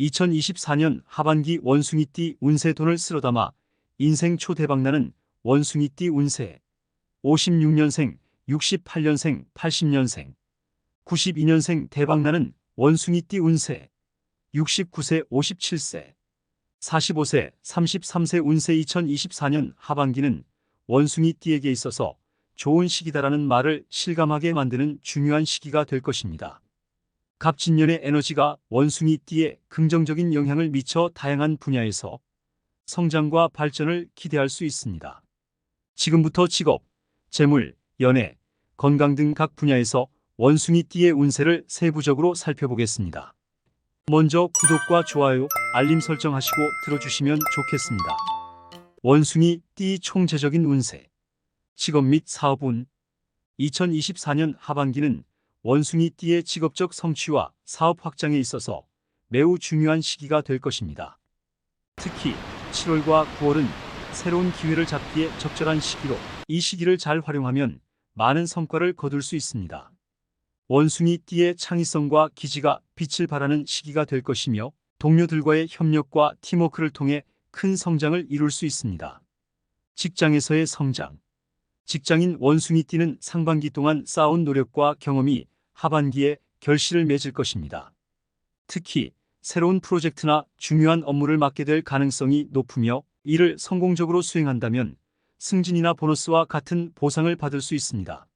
2024년 하반기 원숭이띠 운세 돈을 쓸어 담아 인생 초대박나는 원숭이띠 운세 56년생, 68년생, 80년생, 92년생 대박나는 원숭이띠 운세 69세, 57세, 45세, 33세 운세 2024년 하반기는 원숭이띠에게 있어서 좋은 시기다라는 말을 실감하게 만드는 중요한 시기가 될 것입니다. 갑진년의 에너지가 원숭이 띠에 긍정적인 영향을 미쳐 다양한 분야에서 성장과 발전을 기대할 수 있습니다. 지금부터 직업, 재물, 연애, 건강 등 각 분야에서 원숭이 띠의 운세를 세부적으로 살펴보겠습니다. 먼저 구독과 좋아요, 알림 설정하시고 들어주시면 좋겠습니다. 원숭이 띠 총체적인 운세 직업 및 사업운 2024년 하반기는 원숭이 띠의 직업적 성취와 사업 확장에 있어서 매우 중요한 시기가 될 것입니다. 특히 7월과 9월은 새로운 기회를 잡기에 적절한 시기로 이 시기를 잘 활용하면 많은 성과를 거둘 수 있습니다. 원숭이 띠의 창의성과 기지가 빛을 발하는 시기가 될 것이며 동료들과의 협력과 팀워크를 통해 큰 성장을 이룰 수 있습니다. 직장에서의 성장 직장인 원숭이 띠는 상반기 동안 쌓아온 노력과 경험이 하반기에 결실을 맺을 것입니다. 특히 새로운 프로젝트나 중요한 업무를 맡게 될 가능성이 높으며 이를 성공적으로 수행한다면 승진이나 보너스와 같은 보상을 받을 수 있습니다.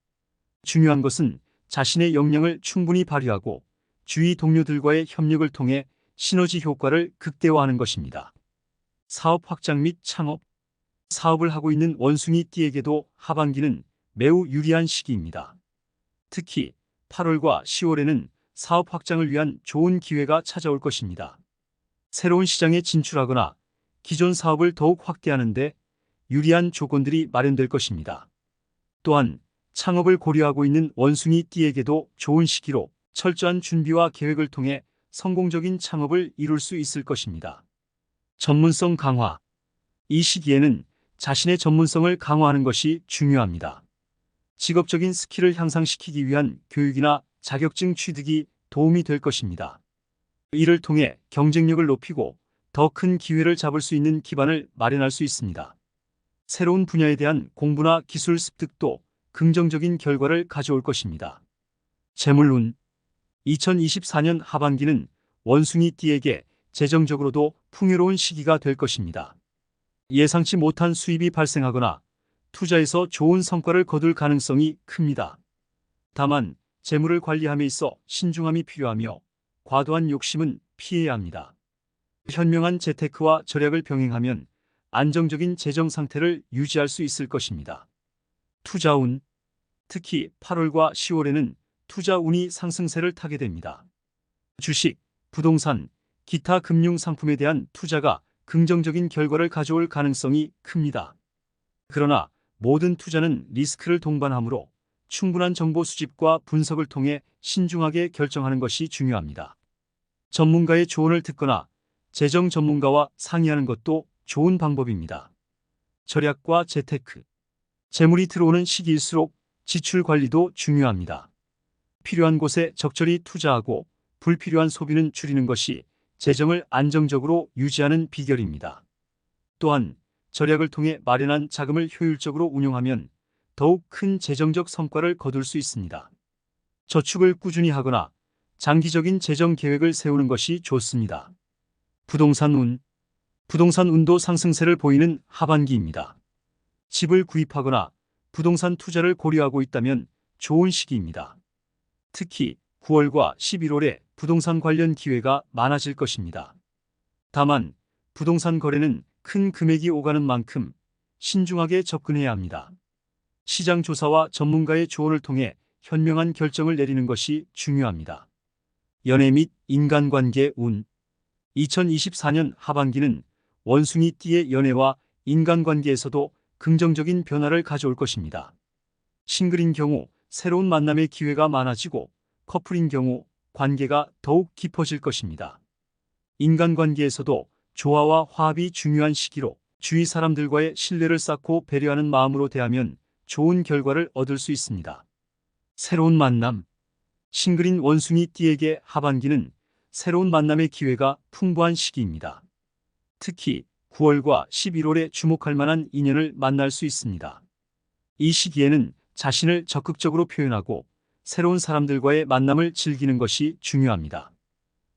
중요한 것은 자신의 역량을 충분히 발휘하고 주위 동료들과의 협력을 통해 시너지 효과를 극대화하는 것입니다. 사업 확장 및 창업 사업을 하고 있는 원숭이 띠에게도 하반기는 매우 유리한 시기입니다. 특히 8월과 10월에는 사업 확장을 위한 좋은 기회가 찾아올 것입니다. 새로운 시장에 진출하거나 기존 사업을 더욱 확대하는 데 유리한 조건들이 마련될 것입니다. 또한 창업을 고려하고 있는 원숭이 띠에게도 좋은 시기로 철저한 준비와 계획을 통해 성공적인 창업을 이룰 수 있을 것입니다. 전문성 강화 이 시기에는 자신의 전문성을 강화하는 것이 중요합니다. 직업적인 스킬을 향상시키기 위한 교육이나 자격증 취득이 도움이 될 것입니다. 이를 통해 경쟁력을 높이고 더 큰 기회를 잡을 수 있는 기반을 마련할 수 있습니다. 새로운 분야에 대한 공부나 기술 습득도 긍정적인 결과를 가져올 것입니다. 재물운 2024년 하반기는 원숭이 띠에게 재정적으로도 풍요로운 시기가 될 것입니다. 예상치 못한 수입이 발생하거나 투자에서 좋은 성과를 거둘 가능성이 큽니다. 다만 재물을 관리함에 있어 신중함이 필요하며 과도한 욕심은 피해야 합니다. 현명한 재테크와 절약을 병행하면 안정적인 재정 상태를 유지할 수 있을 것입니다. 투자운 특히 8월과 10월에는 투자운이 상승세를 타게 됩니다. 주식, 부동산, 기타 금융 상품에 대한 투자가 긍정적인 결과를 가져올 가능성이 큽니다. 그러나 모든 투자는 리스크를 동반하므로 충분한 정보 수집과 분석을 통해 신중하게 결정하는 것이 중요합니다. 전문가의 조언을 듣거나 재정 전문가와 상의하는 것도 좋은 방법입니다. 절약과 재테크. 재물이 들어오는 시기일수록 지출 관리도 중요합니다. 필요한 곳에 적절히 투자하고 불필요한 소비는 줄이는 것이 재정을 안정적으로 유지하는 비결입니다. 또한 절약을 통해 마련한 자금을 효율적으로 운용하면 더욱 큰 재정적 성과를 거둘 수 있습니다. 저축을 꾸준히 하거나 장기적인 재정 계획을 세우는 것이 좋습니다. 부동산 운 부동산 운도 상승세를 보이는 하반기입니다. 집을 구입하거나 부동산 투자를 고려하고 있다면 좋은 시기입니다. 특히 9월과 11월에 부동산 관련 기회가 많아질 것입니다. 다만 부동산 거래는 큰 금액이 오가는 만큼 신중하게 접근해야 합니다. 시장 조사와 전문가의 조언을 통해 현명한 결정을 내리는 것이 중요합니다. 연애 및 인간관계 운 2024년 하반기는 원숭이 띠의 연애와 인간관계에서도 긍정적인 변화를 가져올 것입니다. 싱글인 경우 새로운 만남의 기회가 많아지고 커플인 경우 관계가 더욱 깊어질 것입니다. 인간관계에서도 조화와 화합이 중요한 시기로 주위 사람들과의 신뢰를 쌓고 배려하는 마음으로 대하면 좋은 결과를 얻을 수 있습니다. 새로운 만남 싱글인 원숭이 띠에게 하반기는 새로운 만남의 기회가 풍부한 시기입니다. 특히 9월과 11월에 주목할 만한 인연을 만날 수 있습니다. 이 시기에는 자신을 적극적으로 표현하고 새로운 사람들과의 만남을 즐기는 것이 중요합니다.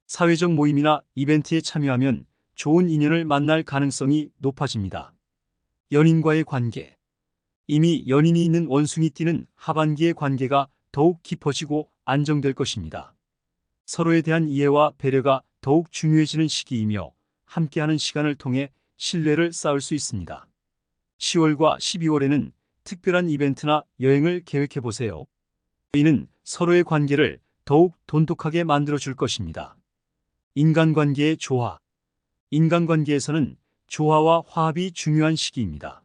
사회적 모임이나 이벤트에 참여하면 좋은 인연을 만날 가능성이 높아집니다. 연인과의 관계 이미 연인이 있는 원숭이 띠는 하반기의 관계가 더욱 깊어지고 안정될 것입니다. 서로에 대한 이해와 배려가 더욱 중요해지는 시기이며 함께하는 시간을 통해 신뢰를 쌓을 수 있습니다. 10월과 12월에는 특별한 이벤트나 여행을 계획해 보세요. 이는 서로의 관계를 더욱 돈독하게 만들어 줄 것입니다. 인간관계의 조화. 인간관계에서는 조화와 화합이 중요한 시기입니다.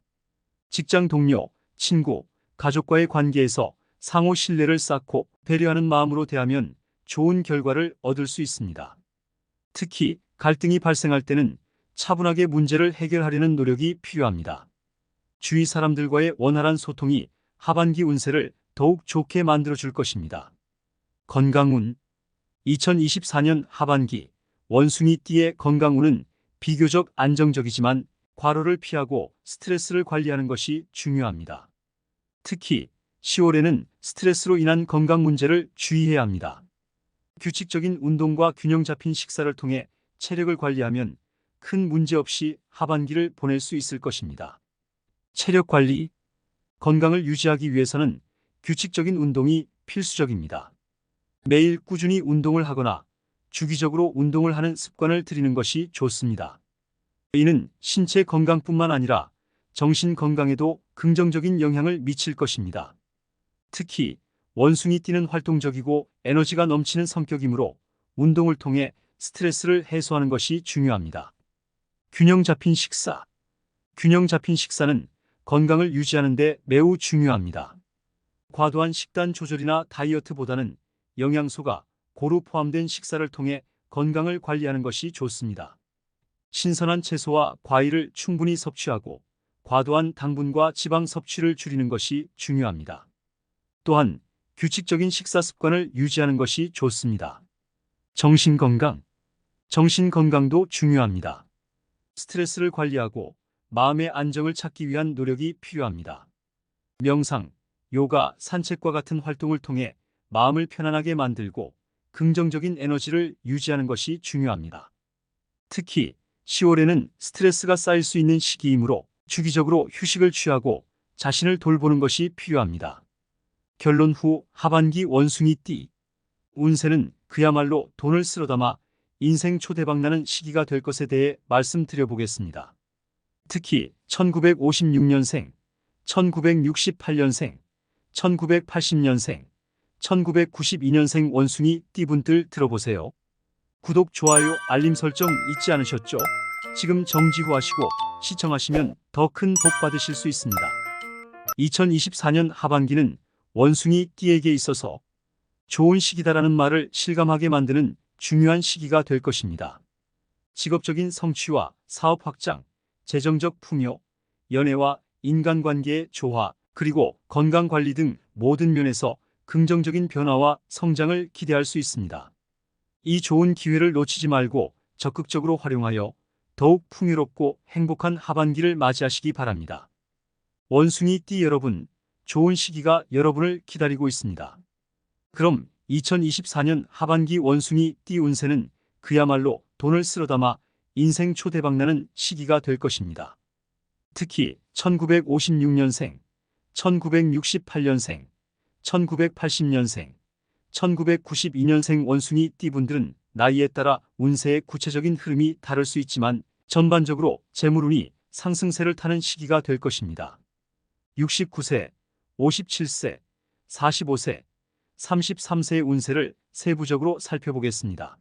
직장 동료, 친구, 가족과의 관계에서 상호 신뢰를 쌓고 배려하는 마음으로 대하면 좋은 결과를 얻을 수 있습니다. 특히 갈등이 발생할 때는 차분하게 문제를 해결하려는 노력이 필요합니다. 주위 사람들과의 원활한 소통이 하반기 운세를 더욱 좋게 만들어 줄 것입니다. 건강운 2024년 하반기 원숭이 띠의 건강운은 비교적 안정적이지만 과로를 피하고 스트레스를 관리하는 것이 중요합니다. 특히 10월에는 스트레스로 인한 건강 문제를 주의해야 합니다. 규칙적인 운동과 균형 잡힌 식사를 통해 체력을 관리하면 큰 문제 없이 하반기를 보낼 수 있을 것입니다. 체력 관리, 건강을 유지하기 위해서는 규칙적인 운동이 필수적입니다. 매일 꾸준히 운동을 하거나 주기적으로 운동을 하는 습관을 들이는 것이 좋습니다. 이는 신체 건강뿐만 아니라 정신 건강에도 긍정적인 영향을 미칠 것입니다. 특히 원숭이 띠는 활동적이고 에너지가 넘치는 성격이므로 운동을 통해 스트레스를 해소하는 것이 중요합니다. 균형 잡힌 식사. 균형 잡힌 식사는 건강을 유지하는 데 매우 중요합니다. 과도한 식단 조절이나 다이어트보다는 영양소가 고루 포함된 식사를 통해 건강을 관리하는 것이 좋습니다. 신선한 채소와 과일을 충분히 섭취하고 과도한 당분과 지방 섭취를 줄이는 것이 중요합니다. 또한 규칙적인 식사 습관을 유지하는 것이 좋습니다. 정신 건강. 정신 건강도 중요합니다. 스트레스를 관리하고 마음의 안정을 찾기 위한 노력이 필요합니다. 명상, 요가, 산책과 같은 활동을 통해 마음을 편안하게 만들고 긍정적인 에너지를 유지하는 것이 중요합니다. 특히 10월에는 스트레스가 쌓일 수 있는 시기이므로 주기적으로 휴식을 취하고 자신을 돌보는 것이 필요합니다. 결론 후 하반기 원숭이 띠. 운세는 그야말로 돈을 쓸어 담아 인생 초대박나는 시기가 될 것에 대해 말씀드려 보겠습니다. 특히 1956년생, 1968년생, 1980년생, 1992년생 원숭이 띠분들 들어보세요. 구독, 좋아요, 알림 설정 잊지 않으셨죠? 지금 정지후 하시고 시청하시면 더 큰 복 받으실 수 있습니다. 2024년 하반기는 원숭이 띠에게 있어서 좋은 시기다라는 말을 실감하게 만드는 중요한 시기가 될 것입니다. 직업적인 성취와 사업 확장, 재정적 풍요, 연애와 인간관계의 조화, 그리고 건강관리 등 모든 면에서 긍정적인 변화와 성장을 기대할 수 있습니다. 이 좋은 기회를 놓치지 말고 적극적으로 활용하여 더욱 풍요롭고 행복한 하반기를 맞이하시기 바랍니다. 원숭이 띠 여러분, 좋은 시기가 여러분을 기다리고 있습니다. 그럼 2024년 하반기 원숭이 띠 운세는 그야말로 돈을 쓸어 담아 인생 초대박나는 시기가 될 것입니다. 특히 1956년생, 1968년생, 1980년생, 1992년생 원숭이 띠분들은 나이에 따라 운세의 구체적인 흐름이 다를 수 있지만 전반적으로 재물운이 상승세를 타는 시기가 될 것입니다. 69세, 57세, 45세, 33세의 운세를 세부적으로 살펴보겠습니다.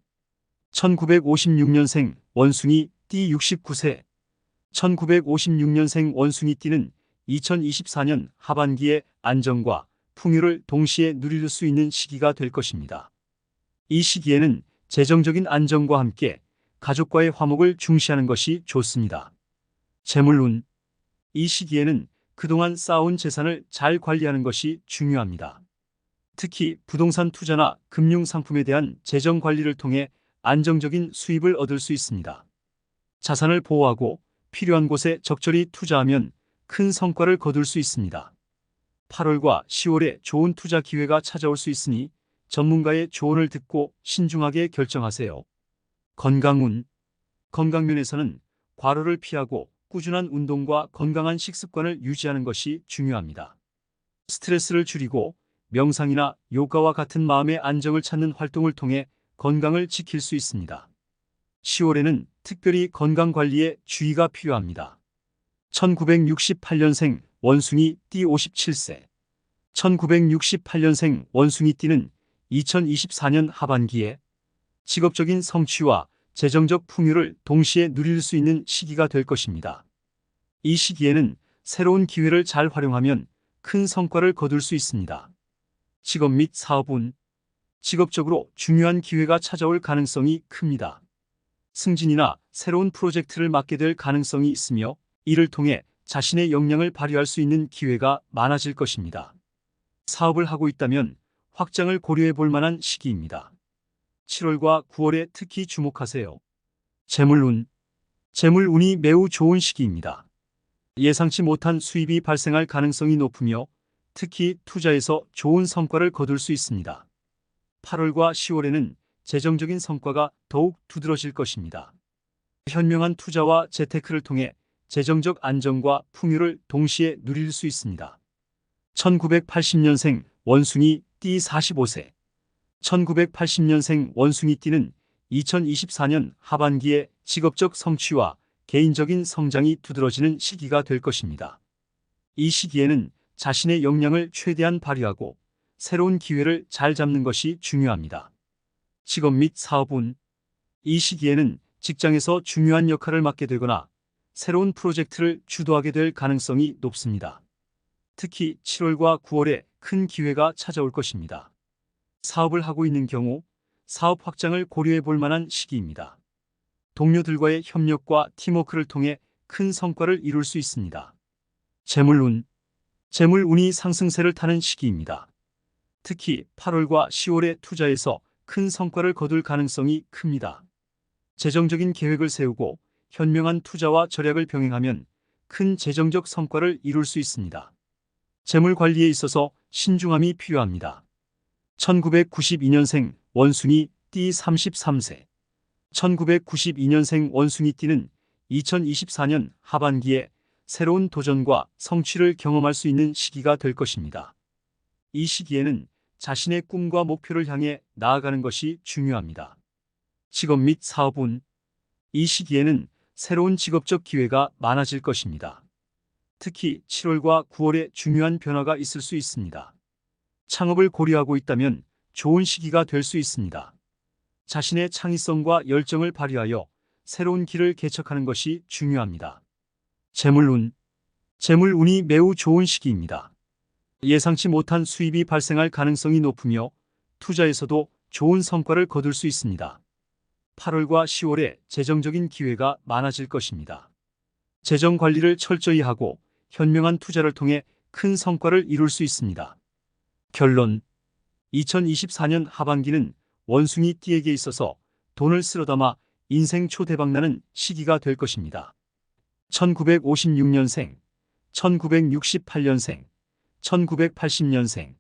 1956년생 원숭이 띠 69세 1956년생 원숭이 띠는 2024년 하반기에 안정과 풍요를 동시에 누릴 수 있는 시기가 될 것입니다. 이 시기에는 재정적인 안정과 함께 가족과의 화목을 중시하는 것이 좋습니다. 재물운 이 시기에는 그동안 쌓아온 재산을 잘 관리하는 것이 중요합니다. 특히 부동산 투자나 금융 상품에 대한 재정 관리를 통해 안정적인 수입을 얻을 수 있습니다. 자산을 보호하고 필요한 곳에 적절히 투자하면 큰 성과를 거둘 수 있습니다. 8월과 10월에 좋은 투자 기회가 찾아올 수 있으니 전문가의 조언을 듣고 신중하게 결정하세요. 건강운 건강면에서는 과로를 피하고 꾸준한 운동과 건강한 식습관을 유지하는 것이 중요합니다. 스트레스를 줄이고 명상이나 요가와 같은 마음의 안정을 찾는 활동을 통해 건강을 지킬 수 있습니다. 10월에는 특별히 건강 관리에 주의가 필요합니다. 1968년생 원숭이 띠 57세 1968년생 원숭이 띠는 2024년 하반기에 직업적인 성취와 재정적 풍요를 동시에 누릴 수 있는 시기가 될 것입니다. 이 시기에는 새로운 기회를 잘 활용하면 큰 성과를 거둘 수 있습니다. 직업 및 사업운 직업적으로 중요한 기회가 찾아올 가능성이 큽니다. 승진이나 새로운 프로젝트를 맡게 될 가능성이 있으며 이를 통해 자신의 역량을 발휘할 수 있는 기회가 많아질 것입니다. 사업을 하고 있다면 확장을 고려해 볼 만한 시기입니다. 7월과 9월에 특히 주목하세요. 재물운 재물운이 매우 좋은 시기입니다. 예상치 못한 수입이 발생할 가능성이 높으며 특히 투자에서 좋은 성과를 거둘 수 있습니다. 8월과 10월에는 재정적인 성과가 더욱 두드러질 것입니다. 현명한 투자와 재테크를 통해 재정적 안정과 풍요를 동시에 누릴 수 있습니다. 1980년생 원숭이 띠 45세 1980년생 원숭이 띠는 2024년 하반기에 직업적 성취와 개인적인 성장이 두드러지는 시기가 될 것입니다. 이 시기에는 자신의 역량을 최대한 발휘하고 새로운 기회를 잘 잡는 것이 중요합니다. 직업 및 사업운 이 시기에는 직장에서 중요한 역할을 맡게 되거나 새로운 프로젝트를 주도하게 될 가능성이 높습니다. 특히 7월과 9월에 큰 기회가 찾아올 것입니다. 사업을 하고 있는 경우 사업 확장을 고려해 볼 만한 시기입니다. 동료들과의 협력과 팀워크를 통해 큰 성과를 이룰 수 있습니다. 재물운 재물운이 상승세를 타는 시기입니다. 특히 8월과 10월에 투자에서 큰 성과를 거둘 가능성이 큽니다. 재정적인 계획을 세우고 현명한 투자와 절약을 병행하면 큰 재정적 성과를 이룰 수 있습니다. 재물 관리에 있어서 신중함이 필요합니다. 1992년생 원숭이 띠 33세 1992년생 원숭이 띠는 2024년 하반기에 새로운 도전과 성취를 경험할 수 있는 시기가 될 것입니다. 이 시기에는 자신의 꿈과 목표를 향해 나아가는 것이 중요합니다. 직업 및 사업운 이 시기에는 새로운 직업적 기회가 많아질 것입니다. 특히 7월과 9월에 중요한 변화가 있을 수 있습니다. 창업을 고려하고 있다면 좋은 시기가 될 수 있습니다. 자신의 창의성과 열정을 발휘하여 새로운 길을 개척하는 것이 중요합니다. 재물운 재물운이 매우 좋은 시기입니다. 예상치 못한 수입이 발생할 가능성이 높으며 투자에서도 좋은 성과를 거둘 수 있습니다. 8월과 10월에 재정적인 기회가 많아질 것입니다. 재정 관리를 철저히 하고 현명한 투자를 통해 큰 성과를 이룰 수 있습니다. 결론 2024년 하반기는 원숭이 띠에게 있어서 돈을 쓸어 담아 인생 초대박나는 시기가 될 것입니다. 1956년생, 1968년생, 1980년생,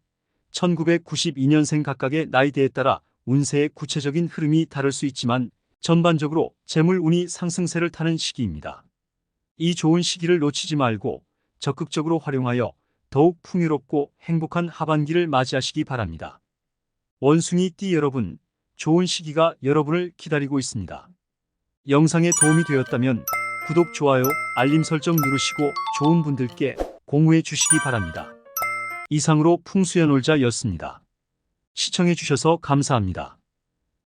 1992년생 각각의 나이대에 따라 운세의 구체적인 흐름이 다를 수 있지만 전반적으로 재물 운이 상승세를 타는 시기입니다. 이 좋은 시기를 놓치지 말고 적극적으로 활용하여 더욱 풍요롭고 행복한 하반기를 맞이하시기 바랍니다. 원숭이 띠 여러분, 좋은 시기가 여러분을 기다리고 있습니다. 영상에 도움이 되었다면 구독, 좋아요, 알림 설정 누르시고 좋은 분들께 공유해 주시기 바랍니다. 이상으로 풍수연올자였습니다. 시청해 주셔서 감사합니다.